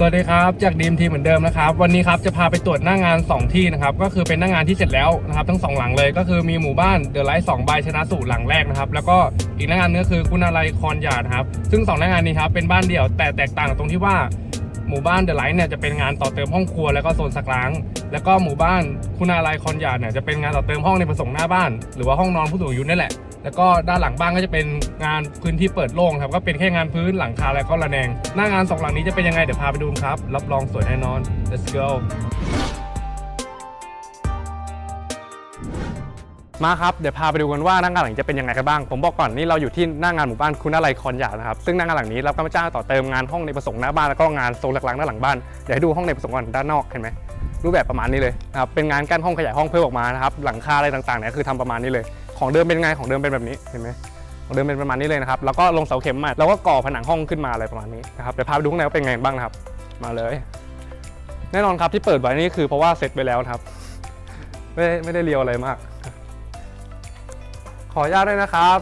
สวัสดีครับจากดีมทีเหมือนเดิมนะครับวันนี้ครับจะพาไปตรวจหน้างาน 2 ที่นะครับก็คือเป็นหน้างานที่เสร็จแล้วนะครับทั้งสองหลังเลยก็คือมีหมู่บ้านเดอะไลท์สองใบชนะสูตรหลังแรกนะครับแล้วก็อีกหน้างานนึงก็คือคุณอะไรคอนยาดนครับซึ่งสองหน้างานนี้ครับเป็นบ้านเดี่ยวแต่แตกต่างตรงที่ว่าหมู่บ้านเดอะไลท์เนี่ยจะเป็นงานต่อเติมห้องครัวแล้วก็โซนสักล้าง แล้วก็หมู่บ้านคุณอะไรคอนยาดเนี่ยจะเป็นงานต่อเติมห้องในประสงค์หน้าบ้าน หรือว่าห้องนอนผู้สูงอายุนี่แหละ แล้วก็ด้านหลังบ้านก็จะเป็นงานพื้นที่เปิดโล่งครับก็เป็นแค่งานพื้นหลังคาแล้วก็ระแนง หน้างานสองหลังนี้จะเป็นยังไงเดี๋ยวพาไปดูครับ รับรองสวยแน่นอน let's go มาครับ เดี๋ยวพาไปดูกันว่าหน้างานหลังจะเป็นยังไงกันบ้าง ผมบอกก่อนนี่เราอยู่ที่หน้างานหมู่บ้านคุณอะไรคอนหยานะครับ ซึ่งหน้างานหลังนี้รับการจ้างต่อเติมงานห้องในประสงค์หน้าบ้านแล้วก็งานโซนหลักๆด้านหลังบ้าน เดี๋ยวให้ดูห้องในประสงค์ก่อนด้านนอกเห็นไหมรูปแบบประมาณนี้เลยนะครับ เป็นงานกั้นห้องขยายห้องเพิ่มออกมานะครับ หลังคาอะไรต่างๆเนี่ยคือทำประมาณนี้เลย ของเดิมเป็นไงของเดิมเป็นแบบนี้เห็นไหมของเดิมเป็นประมาณนี้เลยนะครับแล้วก็ลงเสาเข็มม่แล้วก็ก่อผนังห้องขึ้นมาอะไรประมาณนี้นะครับเดี๋ยวพาไปดูข้างในว่าเป็นไงบ้างนะครับ มาเลย แน่นอนครับที่เปิดไว้นี่คือเพราะว่าเสร็จไปแล้วครับ ไม่ได้ไม่ได้เรียวอะไรมาก ขออนุญาตด้วยนะครับ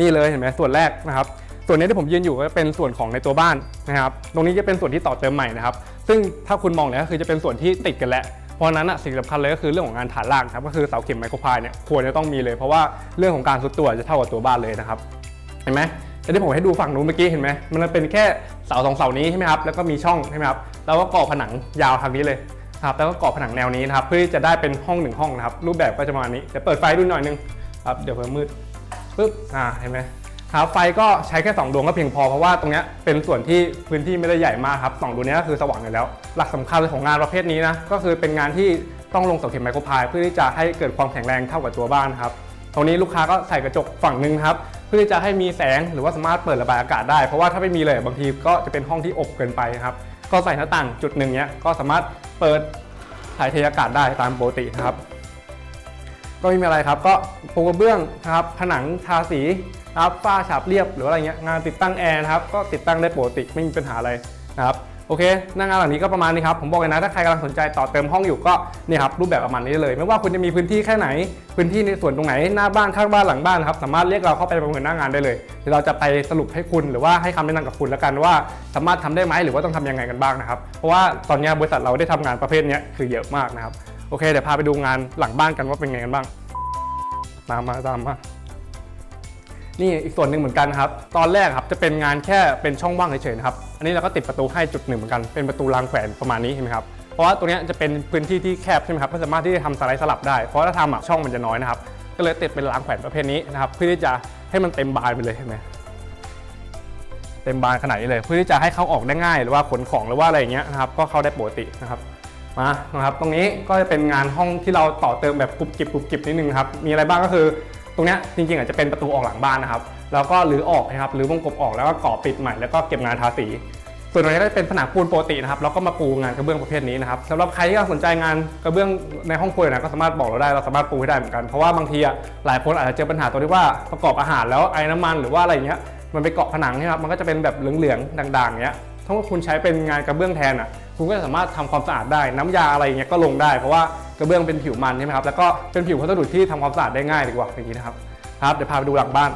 นี่เลยเห็นไหมส่วนแรกนะครับ ส่วนนี้ที่ผมยืนอยู่ก็เป็นส่วนของในตัวบ้านนะครับ ตรงนี้จะเป็นส่วนที่ต่อเติมใหม่นะครับ ซึ่งถ้าคุณมองเนี่ยก็คือจะเป็นส่วนที่ติดกันแล้ว เพราะนั้นอะสิ่งสำคัญเลยก็คือเรื่องของงานฐานล่างครับก็คือเสาเข็มไมโครพายเนี่ยควรจะต้องมีเลยเพราะว่าเรื่องของการสุดตัวจะเท่ากับตัวบ้านเลยนะครับเห็นไหมแต่ที่ผมให้ดูฝั่งนู้นเมื่อกี้เห็นไหมมันเป็นแค่เสาสองเสานี้ใช่ไหมครับแล้วก็มีช่องใช่ไหมครับแล้วก็ก่อผนังยาวทางนี้เลยครับแล้วก็ก่อผนังแนวนี้นะครับเพื่อที่จะได้เป็นห้องหนึ่งห้องนะครับรูปแบบก็จะประมาณนี้เดี๋ยวเปิดไฟดูหน่อยนึงครับเดี๋ยวเพิ่มมืดปึ๊บอ่าเห็นไหม ครับไฟก็ใช้แค่ 2 ดวงก็เพียงพอเพราะว่าตรงนี้เป็นส่วนที่พื้นที่ไม่ได้ใหญ่มากครับสองดวงนี้ก็คือสว่างอยู่แล้ว หลักสำคัญของงานประเภทนี้นะก็คือเป็นงานที่ต้องลงเสาเข็มไมโครพายเพื่อที่จะให้เกิดความแข็งแรงเท่ากับตัวบ้านครับตรงนี้ลูกค้าก็ใส่กระจกฝั่งหนึ่งครับเพื่อที่จะให้มีแสงหรือว่าสามารถเปิดระบายอากาศได้เพราะว่าถ้าไม่มีเลยบางทีก็จะเป็นห้องที่อบเกินไปครับก็ใส่หน้าต่างจุดหนึ่งเนี้ยก็สามารถเปิดถ่ายเทอากาศได้ตามปกตินะครับ ก็ไม่มีอะไรครับก็ปูกระเบื้องครับผนังทาสี นะครับฝ้าฉาบเรียบหรืออะไรเงี้ยงานติดตั้งแอร์นะครับก็ติดตั้งได้ปกติไม่มีปัญหาอะไรนะครับโอเคหน้างานหลังนี้ก็ประมาณนี้ครับ ผมบอกเลยนะ ถ้าใครกำลังสนใจต่อเติมห้องอยู่ก็นี่ครับรูปแบบประมาณนี้เลย ไม่ว่าคุณจะมีพื้นที่แค่ไหน พื้นที่ในส่วนตรงไหนหน้าบ้านข้างบ้านหลังบ้านครับสามารถเรียกเราเข้าไปประเมินหน้างานได้เลยเดี๋ยวเราจะไปสรุปให้คุณหรือว่าให้คำแนะนำกับคุณแล้วกันว่า สามารถทำได้ไหมหรือว่าต้องทำยังไงกันบ้างนะครับเพราะว่าตอนนี้บริษัทเราได้ทำงานประเภทนี้คือเยอะมากนะครับโอเคเดี๋ยวพาไปดูงานหลังบ้านกันว่าเป็นไงกันบ้าง ตามมาตามมา นี่อีกส่วนหนึ่งเหมือนกันครับ ตอนแรกครับจะเป็นงานแค่เป็นช่องว่างเฉยๆนะครับ อันนี้เราก็ติดประตูให้จุดหนึ่งเหมือนกัน เป็นประตูรางแขวนประมาณนี้เห็นไหมครับ เพราะว่าตัวนี้จะเป็นพื้นที่ที่แคบใช่ไหมครับ ก็สามารถที่จะทำสไลด์สลับได้ เพราะถ้าทำอะช่องมันจะน้อยนะครับ ก็เลยติดเป็นรางแขวนประเภทนี้นะครับ เพื่อที่จะให้มันเต็มบานไปเลยเห็นไหมเต็มบานขนาดนี้เลย เพื่อที่จะให้เข้าออกได้ง่าย หรือว่าขนของหรือว่าอะไรอย่างเงี้ยนะครับ ก็เข้าได้ปกตินะครับมานะครับ ตรงนี้ก็จะเป็นงานห้องที่เราต่อเติมแบบกรุบกริบกรุบกริบนิดนึงครับ มีอะไรบ้างก็คือ ตรงเนี้ยจริงๆอาจจะเป็นประตูออกหลังบ้านนะครับ แล้วก็หรือออกนะครับหรือวงกบออกแล้วก็ก่อปิดใหม่แล้วก็เก็บงานทาสี ส่วนตรงนี้ก็จะเป็นผนังปูนปกตินะครับแล้วก็มาปูงานกระเบื้องประเภทนี้นะครับสำหรับใครที่สนใจงานกระเบื้องในห้องครัวนะก็สามารถบอกเราได้เราสามารถปูให้ได้เหมือนกันเพราะว่าบางทีอะหลายคนอาจจะเจอปัญหาตรงที่ว่าประกอบอาหารแล้วไอ้น้ำมันหรือว่าอะไรเงี้ยมันไปเกาะผนังนี่ยครับมันก็จะเป็นแบบเหลืองๆด่างๆเงี้ย ถ้าว่าคุณใช้เป็นงานกระเบื้องแทนอะคุณก็สามารถทำความสะอาดได้น้ำยาอะไรอย่างเงี้ยก็ลงได้เพราะว่ากระเบื้องเป็นผิวมันใช่ไหมครับแล้วก็เป็นผิววัสดุที่ทำความสะอาดได้ง่ายดีกว่าอย่างนี้นะครับครับเดี๋ยวพาไปดูหลังบ้าน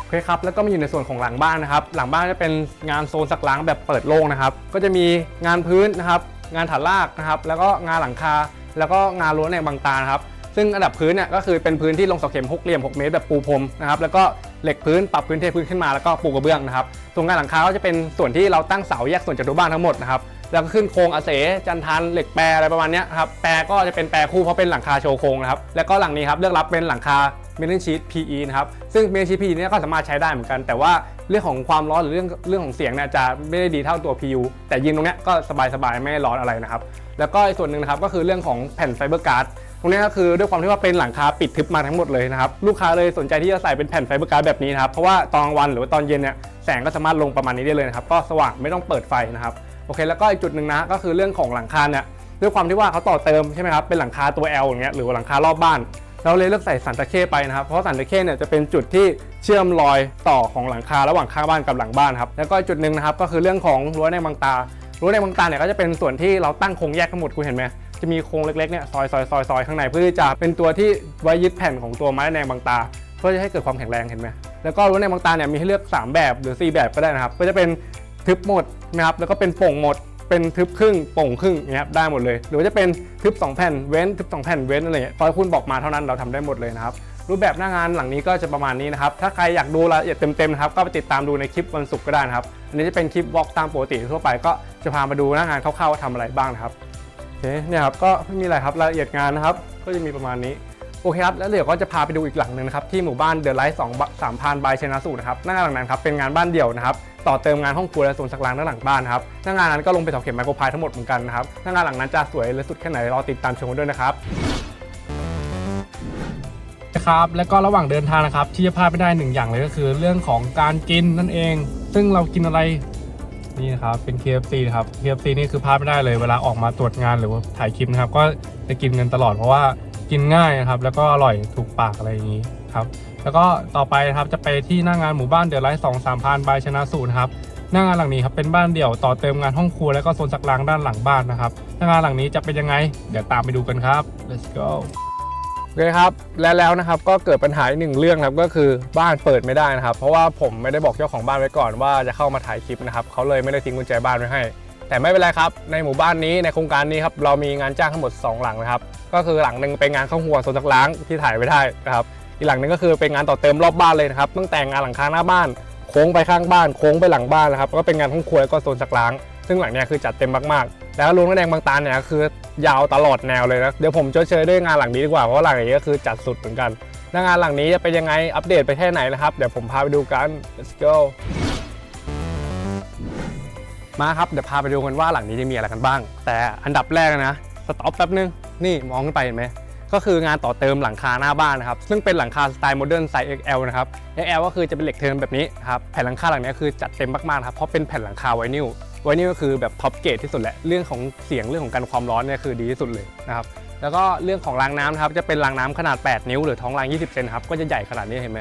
โอเคครับแล้วก็มาอยู่ในส่วนของหลังบ้านนะครับ หลังบ้านจะเป็นงานโซนสักล้างแบบเปิดโล่งนะครับ ก็จะมีงานพื้นนะครับ งานฐานรากนะครับ แล้วก็งานหลังคา แล้วก็งานรั้วในบางตานะครับซึ่งอันดับพื้นเนี่ยก็คือเป็นพื้นที่ลงเสาเข็มหกเหลี่ยม 6 เมตรแบบปูพรมนะครับแล้วก็ เหล็กพื้นปรับพื้นเทพื้นขึ้นมาแล้วก็ปูกระเบื้องนะครับตรงงานหลังคาก็จะเป็นส่วนที่เราตั้งเสาแยกส่วนจากตัวบ้านทั้งหมดนะครับแล้วก็ขึ้นโครงอาเสจันทันเหล็กแปรอะไรประมาณนี้ครับแปรก็จะเป็นแปรคู่เพราะเป็นหลังคาโชว์โครงนะครับแล้วก็หลังนี้ครับเลือกรับเป็นหลังคาเมทัลชีต PE นะครับซึ่งเมทัลชีต PE เนี่ยก็สามารถใช้ได้เหมือนกัน แต่ว่าเรื่องของความร้อนหรือเรื่องเรื่องของเสียงเนี่ยจะไม่ได้ดีเท่าตัว PU แต่ยิงตรงเนี้ยก็สบายๆไม่ร้อนอะไรนะครับแล้วก็อีกส่วนหนึ่งนะครับก็คือเรื่องของแผ่นไฟเบอร์การ์ด ตรงนี้ก็คือด้วยความที่ว่าเป็นหลังคาปิดทึบมาทั้งหมดเลยนะครับลูกค้าเลยสนใจที่จะใส่เป็นแผ่นไฟเบอร์การ์ดแบบนี้นะครับเพราะว่าตอนวันหรือว่าตอนเย็นเนี่ยแสงก็สามารถลงประมาณนี้ได้เลยนะครับก็สว่างไม่ต้องเปิดไฟนะครับโอเคแล้วก็อีกจุดหนึ่งนะก็คือเรื่องของหลังคาเนี่ยด้วยความที่ว่าเขาต่อเติมใช่ไหมครับเป็นหลังคาตัว L อย่างเงี้ยหรือว่าหลังคารอบบ้านเราเลยเลือกใส่สันตะเข้ไปนะครับ เพราะสันตะเข้เนี่ยจะเป็นจุดที่เชื่อมรอยต่อของหลังคาระหว่างข้างบ้านกับหลังบ้านครับ แล้วก็จุดหนึ่งนะครับก็คือเรื่องของรั้วในบางตา รั้วในบางตาเนี่ยก็จะเป็นส่วนที่เราตั้งโครงแยกทั้งหมดคุณเห็นไหม จะมีโครงเล็กๆเนี่ยซอยซอยซอยซอยข้างในเพื่อที่จะเป็นตัวที่ไว้ยึดแผ่นของตัวไม้แนงบางตา เพื่อจะให้เกิดความแข็งแรงเห็นไหมแล้วก็รั้วในบางตาเนี่ยมีให้เลือก 3 แบบหรือ 4 แบบก็ได้นะครับ ก็จะเป็นทึบหมดนะครับแล้วก็เป็นโป่งหมดเป็นทึบครึ่งโป่งครึ่งอย่างเงี้ยครับได้หมดเลย หรือว่าจะเป็นทึบ2แผ่นเว้นทึบ2แผ่นเว้นอะไรเงี้ยพอคุณบอกมาเท่านั้นเราทำได้หมดเลยนะครับรูปแบบหน้างานหลังนี้ก็จะประมาณนี้นะครับ ถ้าใครอยากดูรายละเอียดเต็มๆนะครับ ก็ไปติดตามดูในคลิปวันศุกร์ก็ได้นะครับ อันนี้จะเป็นคลิปวอล์กตามปกติทั่วไปก็จะพามาดูหน้างานคร่าวๆว่าทำอะไรบ้างนะครับ เคเนี่ยครับก็ไม่มีอะไรครับรายละเอียดงานนะครับ ก็จะมีประมาณนี้โอเคครับแล้วเดี๋ยวก็จะพาไปดูอีกหลังหนึ่งนะครับที่หมู่บ้านเดอะไลท์สองสามพันบายชนะสูนะครับหน้างานหลังนั้นครับเป็นงานบ้านเดี่ยวนะครับต่อเติมงานห้องครัวและโซนสักล้างด้านหลังบ้านครับหน้างานนั้นก็ลงไปเสาเข็มไมโครพายทั้งหมดเหมือนกันนะครับหน้างานหลังนั้นจะสวยและสุดแค่ไหนรอติดตามชมกันด้วยนะครับนะครับและก็ระหว่างเดินทางนะครับที่จะพลาดไม่ได้หนึ่งอย่างเลยก็คือ เรื่องของการกินนั่นเอง ซึ่งเรากินอะไร นี่นะครับเป็น KFC นะครับ KFC นี่คือพลาดไม่ได้เลยเวลาออกมาตรวจงานหรือว่าถ่ายคลิปนะครับ ก็จะกินกันตลอดเพราะว่ากินง่ายนะครับ แล้วก็อร่อยถูกปากอะไรอย่างนี้ครับแล้วก็ต่อไปนะครับจะไปที่หน้างานหมู่บ้านเดือะไลท์สองสามพันบายชนะสูตรครับหน้างานหลังนี้ครับเป็นบ้านเดี่ยวต่อเติมงานห้องครัวและก็โซนสักล้างด้านหลังบ้านนะครับหน้างานหลังนี้จะเป็นยังไง เดี๋ยวตามไปดูกันครับ let's go เคครับและแล้วนะครับก็เกิดปัญหาอีกหนึ่งเรื่องครับก็คือบ้านเปิดไม่ได้นะครับ เพราะว่าผมไม่ได้บอกเจ้าของบ้านไว้ก่อนว่าจะเข้ามาถ่ายคลิปนะครับเขาเลยไม่ได้ทิ้งกุญแจบ้านไว้ให้ แต่ไม่เป็นไรครับ ในหมู่บ้านนี้ในโครงการนี้ครับเรามีงานจ้างทั้งหมด 2 หลังนะครับก็คือหลังหนึ่งเป็นงานข้าหัวโซนซักล้างที่ถ่ายไว้ได้นะครับอีกหลังหนึงก็คือเป็นงานต่อเติมรอบบ้านเลยนะครับตั้งแต่งานหลังคาหน้าบ้านโค้งไปข้างบ้านโค้งไปหลังบ้านนะครับก็เป็นงานห้องครัวแล้วก็โซนซักล้าง ซึ่งหลังนี้คือจัดเต็มมากๆ แล้วลุงน้ำแดงบางตาเนี่ยก็คือยาวตลอดแนวเลยนะเดี๋ยวผมจะเชยด้วยงานหลังนี้ดีกว่าเพราะว่าหลังนี้ก็คือจัดสุดเหมือนกันแล้วงานหลังนี้จะเป็นยังไงอัปเดตไปแค่ไหนนะครับเดี๋ยวผมพาไปดูกัน let's go มาครับเดี๋ยวพาไปดูกันว่าหลังนี้จะมีอะไรกันบ้าง แต่อันดับแรกนะสต็อปแป๊บนึงนี่มองขึ้นไปเห็นไหมก็คืองานต่อเติมหลังคาหน้าบ้านนะครับ ซึ่งเป็นหลังคาสไตล์โมเดิร์นไซส์ XL นะครับ XL ก็คือจะเป็นเหล็กเทิร์นแบบนี้ครับแผ่นหลังคาหลังนี้คือจัดเต็มมากๆครับเพราะเป็นแผ่นหลังคาไวนิล ไวนิลก็คือแบบท็อปเกรดที่สุดแหละเรื่องของเสียงเรื่องของการความร้อนเนี่ยคือดีที่สุดเลยนะครับแล้วก็เรื่องของรางน้ำนะครับจะเป็นรางน้ำขนาด 8 นิ้วหรือท้องราง 20 เซนครับก็จะใหญ่ขนาดนี้เห็นไหม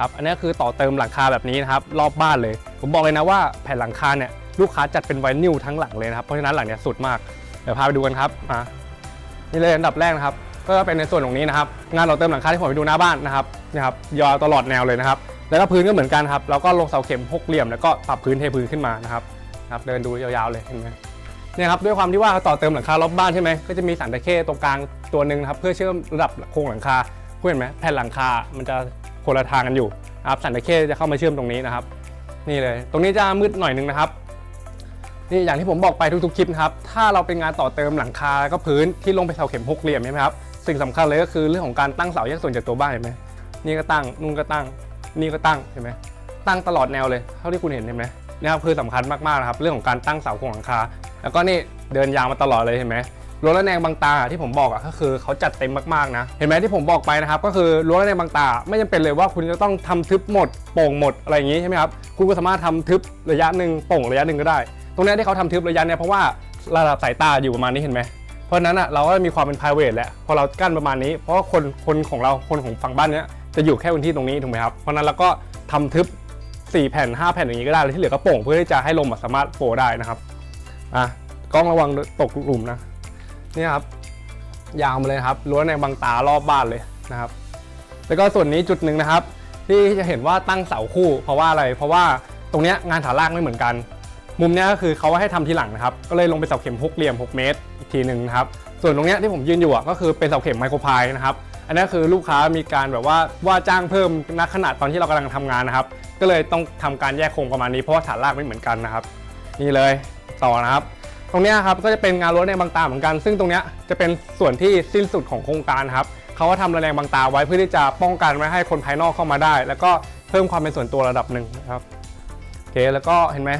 ครับอันนี้คือต่อเติมหลังคาแบบนี้นะครับรอบบ้านเลย ผมบอกเลยนะว่าแผ่นหลังคาเนี่ยลูกค้าจัดเป็นไวนิลทั้งหลังเลยนะครับเพราะฉะนั้นหลังเนี้ยสุดมากเดี๋ยวพาไปดูกันครับมานี่เลยอันดับแรกนะครับก็เป็นในส่วนของนี้นะครับงานเราเติมหลังคาที่ผมไปดูหน้าบ้านนะครับนี่ครับยาวตลอดแนวเลยนะครับแล้วก็พื้นก็เหมือนกันครับแล้วก็ลงเสาเข็มหกเหลี่ยมแล้วก็ปรับพื้นเทพื้นขึ้นมานะครับ ครับเดินดูยาวๆเลยเห็นไหมเนี่ยครับด้วยความที่ว่าเขาต่อเติมหลังคารอบบ้านใช่ไหมก็จะมีสันตะเข้ตรงกลางตัวหนึ่งครับเพื่อเชื่อมระดับโครงหลังคาคุณเห็นไหมแผ่นหลังคา มันจะคนละทางกันอยู่ครับสันตะเข้จะเข้ามาเชื่อมตรงนี้นะครับ นี่เลย ตรงนี้จะมืดหน่อยนึงนะครับนี่อย่างที่ผมบอกไปทุกๆคลิปนะครับถ้าเราเป็นงานต่อเติมหลังคาแล้วก็พื้นที่ลงไปเสาเข็มหกเหลี่ยมใช่ไหมครับสิ่งสำคัญเลยก็คือเรื่องของการตั้งเสาแยกส่วนจากตัวบ้านเห็นไหมนี่ก็ตั้งนู่นก็ตั้ง นี่ก็ตั้งเห็นไหมตั้งตลอดแนวเลยเท่าที่คุณเห็นเห็นไหม นี่ครับคือสำคัญมากๆนะครับเรื่องของการตั้งเสาโครงหลังคา แล้วก็นี่เดินยาวมาตลอดเลยเห็นไหมรั้วระแนงบางตาที่ผมบอกอะก็คือเขาจัดเต็มมากๆนะ เห็นไหมที่ผมบอกไปนะครับ ก็คือรั้วระแนงบางตา ไม่จำเป็นเลยว่าคุณจะต้องทำทึบหมดโป่งหมดอะไรอย่างนี้ใช่ไหมครับคุณก็สามารถทำทึบระยะหนึ่งโป่งระยะหนึ่งก็ได้ ตรงนี้ที่เขาทำทึบระยะเนี่ยเพราะว่าระดับสายตาอยู่ประมาณนี้เห็นไหมเพราะนั้นอะเราก็มีความเป็น private แหละพอเรากั้นประมาณนี้ เพราะคนคนของเราคนของฝั่งบ้านเนี้ยจะอยู่แค่พื้นที่ตรงนี้ถูกไหมครับเพราะฉะนั้นเราก็ทำทึบ 4 แผ่น 5 แผ่นอย่างนี้ก็ได้แล้วที่เหลือก็โป่งเพื่อที่จะให้ลมสามารถโฟได้นะครับอะกล้องระวังตกหลุมนะนี่ครับยาวมาเลยครับล้วนในบางตารอบบ้านเลยนะครับ แล้วก็ส่วนนี้จุดหนึ่งนะครับ ที่จะเห็นว่าตั้งเสาคู่ เพราะว่าอะไรเพราะว่าตรงนี้งานฐานรากไม่เหมือนกัน มุมนี้ก็คือเขาให้ทำทีหลังนะครับ ก็เลยลงไปเสาเข็มหกเหลี่ยม 6 เมตร อีกทีหนึ่งนะครับ ส่วนตรงนี้ที่ผมยืนอยู่ก็คือเป็นเสาเข็มไมโครพายนะครับ อันนี้คือลูกค้ามีการแบบว่าว่าจ้างเพิ่มณขนาดตอนที่เรากำลังทำงานนะครับ ก็เลยต้องทำการแยกโครงประมาณนี้เพราะว่าฐานรากไม่เหมือนกันนะครับ นี่เลยต่อนะครับ ตรงนี้ครับก็จะเป็นงานรั้วแรงบางตาเหมือนกัน ซึ่งตรงนี้จะเป็นส่วนที่สิ้นสุดของโครงการครับเขาก็ทำระแรงบางตาไว้เพื่อที่จะป้องกันไม่ให้คนภายนอกเข้ามาได้ แล้วก็เพิ่มความเป็นส่วนตัวระดับหนึ่งนะครับโอเคแล้วก็เห็นไหม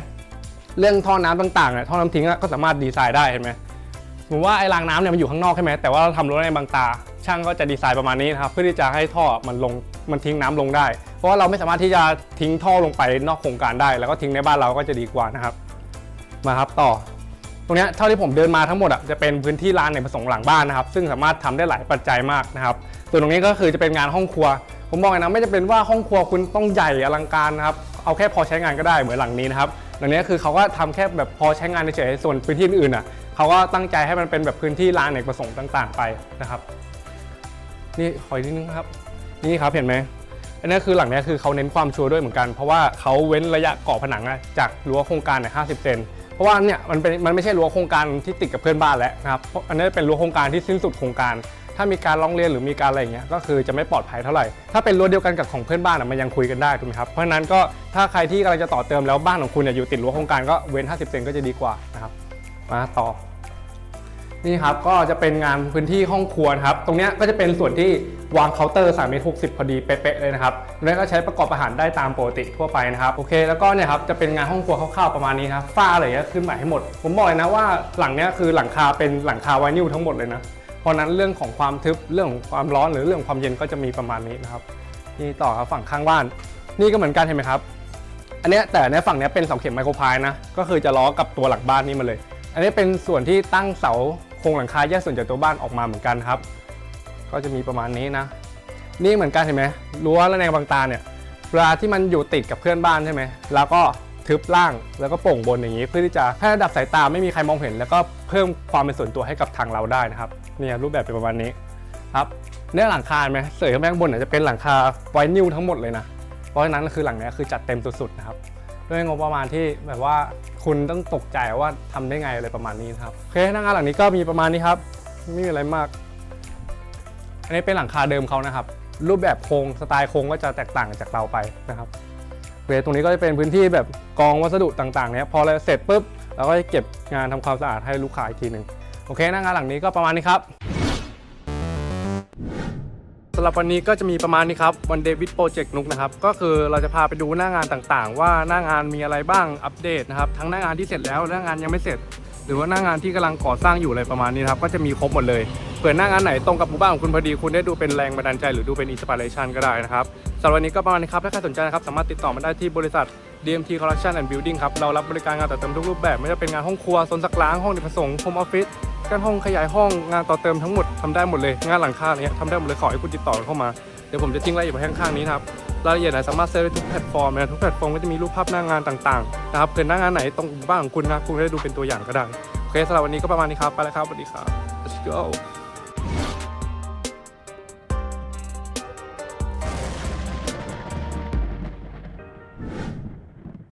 เรื่องท่อน้ำต่างๆเนี่ยท่อน้ำทิ้งก็สามารถดีไซน์ได้เห็นไหม สมมติว่าไอ้รางน้ำเนี่ยมันอยู่ข้างนอกใช่ไหมแต่ว่าเราทำรั้วในบางตา ช่างก็จะดีไซน์ประมาณนี้นะครับเพื่อที่จะให้ท่อมันลงมันทิ้งน้ำลงได้ เพราะว่าเราไม่สามารถที่จะทิ้งท่อลงไปนอกโครงการได้ แล้วก็ทิ้งในบ้านเราก็จะดีกว่านะครับ มาครับต่อ ตรงนี้เท่าที่ผมเดินมาทั้งหมดอะจะเป็นพื้นที่ลานในผสมหลังบ้านนะครับ ซึ่งสามารถทำได้หลายปัจจัยมากนะครับส่วนตรงนี้ก็คือจะเป็นงานห้องครัว ผมบอกเลยนะไม่จะเป็นว่าห้องครัวคุณต้องใหญ่อลังการนะครับเอาแค่พอใช้งานก็ได้เหมือนหลังนี้นะครับหลังนี้คือเขาก็ทำแค่แบบพอใช้งานเฉยๆส่วนพื้นที่อื่นอะ เขาก็ตั้งใจให้มันเป็นแบบพื้นที่ลานเอกประสงค์ต่าง ๆ ไปนะครับ นี่ขออีกนิดนึงครับ นี่ครับเห็นไหมอันนี้คือหลังนี้คือเขาเน้นความชัวร์ด้วยเหมือนกัน เพราะว่าเขาเว้นระยะก่อผนังอะจากรั้วโครงการเนี่ย50เซนเพราะว่าเนี่ยมันเป็นมันไม่ใช่รั้วโครงการที่ติดกับเพื่อนบ้านแล้วนะครับเพราะอันนี้เป็นรั้วโครงการที่สิ้นสุดโครงการ ถ้ามีการร้องเรียนหรือมีการอะไรอย่างเงี้ยก็คือจะไม่ปลอดภัยเท่าไหร่ถ้าเป็นรั้วเดียวกันกับของเพื่อนบ้านอะมันยังคุยกันได้ถูกไหมครับเพราะฉะนั้นก็ถ้าใครที่กำลังจะต่อเติมแล้วบ้านของคุณเนี่ยอยู่ติดรั้วโครงการก็เว้น 50 เซนก็จะดีกว่านะครับมาต่อ นี่ครับก็จะเป็นงานพื้นที่ห้องครัวครับ ตรงนี้ก็จะเป็นส่วนที่วางเคาน์เตอร์3เมตร60 พอดีเป๊ะๆเลยนะครับตรงนี้ก็ใช้ประกอบอาหารได้ตามปกติทั่วไปนะครับโอเค แล้วก็เนี่ยครับจะเป็นงานห้องครัวคร่าวๆประมาณนี้ครับฝ้าอะไรเงี้ยขึ้นใหม่ให้หมด ผมบอกเลยนะว่าหลังเนี้ยคือหลังคาเป็นหลังคาไวนิลทั้งหมดเลยนะเพราะนั้นเรื่องของความทึบเรื่องของความร้อนหรือเรื่องความเย็นก็จะมีประมาณนี้นะครับนี่ต่อครับฝั่งข้างบ้าน นี่ก็เหมือนกันเห็นไหมครับ อันนี้แต่ในฝั่งเนี้ยเป็นเสาเข็มไมโครพายนะก็คือจะล้อกับตัวหลังบ้านนี่มาเลย อันนี้เป็นส่วนที่ตั้งเสา โครงหลังคาแยกส่วนจากตัวบ้านออกมาเหมือนกันครับ ก็จะมีประมาณนี้นะ นี่เหมือนกันเห็นไหมรั้วและแนวบางตาเนี่ยเวลาที่มันอยู่ติดกับเพื่อนบ้านใช่ไหมแล้วก็ทึบล่างแล้วก็โป่งบนอย่างนี้ เพื่อที่จะให้ระดับสายตาไม่มีใครมองเห็น แล้วก็เพิ่มความเป็นส่วนตัวให้กับทางเราได้นะครับเนี่ยรูปแบบเป็นประมาณนี้ครับเนี่ยหลังคาไหมเสยข้างบนเนี่ยจะเป็นหลังคาไวนิลทั้งหมดเลยนะเพราะฉะนั้นคือหลังนี้คือจัดเต็มสุดๆนะครับ ด้วยงบประมาณที่แบบว่าคุณต้องตกใจว่าทำได้ไงอะไรประมาณนี้ครับโอเคหน้างานหลังนี้ก็มีประมาณนี้ครับไม่มีอะไรมาก อันนี้เป็นหลังคาเดิมเขานะครับ รูปแบบโครงสไตล์โครงก็จะแตกต่างจากเราไปนะครับเตรงนี้ก็จะเป็นพื้นที่แบบกองวัสดุต่างๆเนี้ยพอเราเสร็จปุ๊บเราก็จะเก็บงานทำความสะอาดให้ลูกค้าอีกทีหนึ่งโอเคหน้างานหลังนี้ก็ประมาณนี้ครับ สำหรับวันนี้ก็จะมีประมาณนี้ครับวันเดวิดโปรเจกต์นุกนะครับ ก็คือเราจะพาไปดูหน้างานต่างๆ ว่าหน้างานมีอะไรบ้างอัปเดตนะครับ ทั้งหน้างานที่เสร็จแล้วหน้างานยังไม่เสร็จ หรือว่าหน้างานที่กำลังก่อสร้างอยู่อะไรประมาณนี้ครับก็จะมีครบหมดเลยเผื่อหน้างานไหนตรงกับหมู่บ้านของคุณพอดีคุณได้ดูเป็นแรงบันดาลใจหรือดูเป็นอินสปิเรชันก็ได้นะครับสำหรับวันนี้ก็ประมาณนี้ครับถ้าใครสนใจนะครับสามารถติดต่อมาได้ที่บริษัท DMT Collection and Building ครับ เรารับบริการงานต่อเติมทุกรูปแบบ ไม่ว่าจะเป็นงานห้องครัวโซนซักล้าง ห้องเด็กผสมโฮมออฟฟิศการห้องขยายห้องงานต่อเติมทั้งหมดทำได้หมดเลย งานหลังคาอะไรเงี้ยทำได้หมดเลยขอให้คุณติดต่อเข้ามา เดี๋ยวผมจะทิ้งรายละเอียดไว้ข้างๆนี้นะครับรายละเอียดไหนสามารถเซิร์ชได้ทุกแพลตฟอร์มนะทุกแพลตฟอร์มก็จะมีรูปภาพหน้างานต่างๆนะครับเกิดหน้างานไหนตรงบ้านของคุณนะคุณได้ดูเป็นตัวอย่างก็ได้โอเคสำหรับวันนี้ก็ประมาณนี้ครับไปแล้วครับสวัสดีครับ let's go